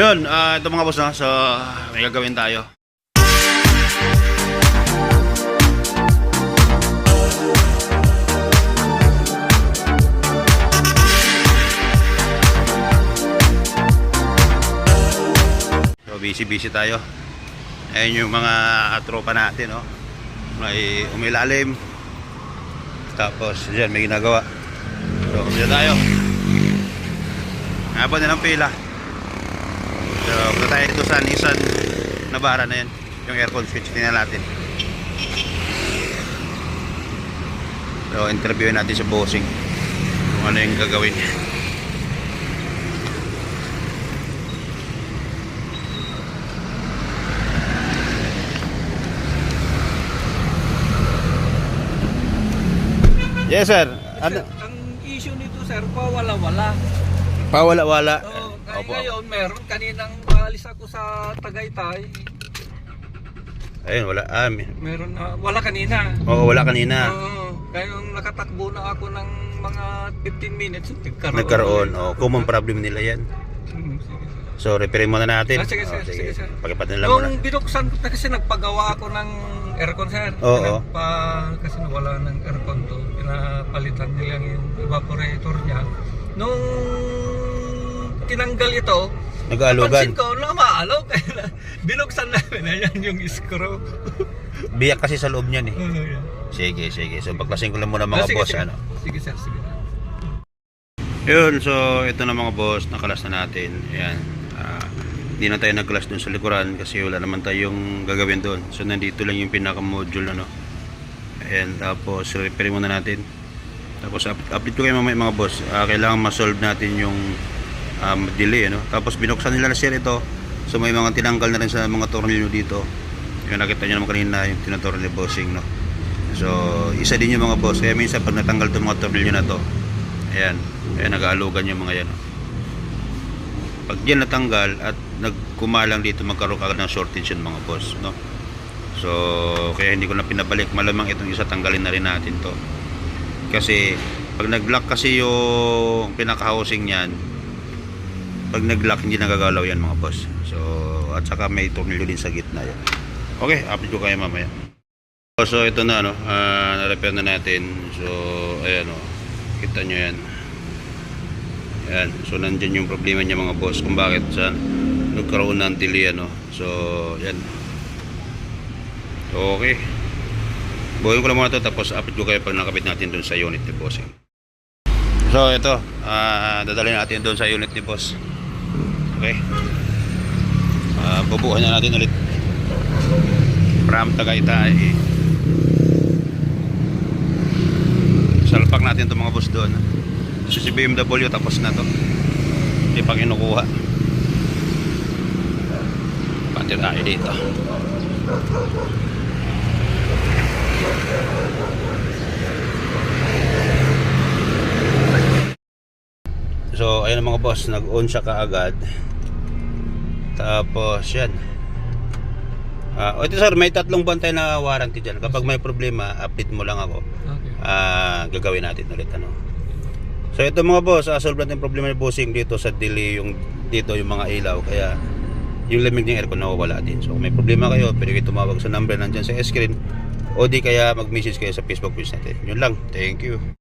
Yun, ah, ito mga boss na. So, may gagawin tayo. So, busy-busy tayo. Ayan yung mga tropa natin, no? May umilalim. Tapos, dyan, may ginagawa. So, dyan tayo. Haba na ng pila. So, punta tayo dito sa Nissan Navara na yan. Yung aircon switch, tingnan natin. So, interviewin natin sa bossing. Kung ano yung gagawin. Yes, sir. Ano? Ang issue nito sir, pawala-wala. Pawala-wala. Oo, kaya Opo. ngayon meron kaninang maalis ako sa Tagaytay. Ayun, wala. Ah, may- Meron na wala kanina. Oo, wala kanina. Oo, kaya nung nakatakbo na ako ng mga 15 minutes, nagkaroon. Nagkaroon. Oh, common problem nila yan. Hmm, sige. So, referin muna natin. Ah, sige, Oh, sir, sige, sir. Pakipatin lang muna. Nung binuksan ko na kasi nagpagawa ako ng aircon sir. Oo. Nagpa, kasi nawala ng aircon to. Pinapalitan nila yung evaporator niya. Nung tinanggal ito, Nag-aalugan. Pansin ko, lumaalaw. Kaya binuksan namin. Ayan yung screw. Biyak kasi sa loob niyan eh. Oo, yan. Sige, sige. So, baklasin ko lang muna Ah, mga sige, boss. sige. Ano. Sige sir, sige. Yun, so ito na mga boss, nakalas na natin. Ayan. Ah, Hindi na tayo nagkalas dun sa likuran kasi wala naman tayong gagawin doon. So nandito lang yung pinaka-module ano. Ayan, tapos repair muna natin. Tapos up- update ko kayo mamaya mga boss. Ah, kailangan ma-solve natin yung um, delay ano. Tapos binuksan nila na sir ito. So may mga tinanggal na rin sa mga tornilyo dito. Yung nakita nyo naman kanina yung tinatornilyo bossing no. So isa din yung mga boss. Kaya minsan pag natanggal itong mga tornilyo na to, Ayan. Kaya nag-aalugan yung mga yan. oh. Pag yan natanggal at nagkumalang dito magkaroon agad ng shortage yung mga boss. No? So, kaya hindi ko na pinabalik. Malamang itong isa tanggalin na rin natin to. Kasi, pag nag-lock kasi yung pinaka-housing niyan, pag nag-lock hindi nagagalaw yan mga boss. So, at saka may tornilyo din sa gitna yan. Okay, update ko kayo mamaya. So, ito na, no? Ah, na-repair na natin. So, ayan, oh. Kita nyo yan. Ayan. So, nandyan yung problema niya mga boss kung bakit sa nagkaroon ng tili, ano. So, yan. Okay. Buhin ko lang muna to tapos update ko kayo pag nakabit natin dun sa unit ni bossing. So, ito. ah dadalhin natin dun sa unit ni boss. Okay. Ah, bubuhan na natin ulit. From Tagaytay. Salpak natin itong mga boss doon. So si BMW tapos na to. Hindi pa kinukuha. Pati tayo dito. So ayun mga boss, nag-on siya kaagad. Tapos yan. Ah, o ito sir, may tatlong buwan tayo na warranty dyan. Kapag may problema, update mo lang ako Okay. ah gagawin natin ulit ano. So ito mga boss, uh, solve natin problema ni bossing dito sa delay yung dito yung mga ilaw kaya yung lamig ng aircon nawawala din. So kung may problema kayo, pwede kayo tumawag sa number nandiyan sa screen o di kaya mag-message kayo sa Facebook page natin. Yun lang. Thank you.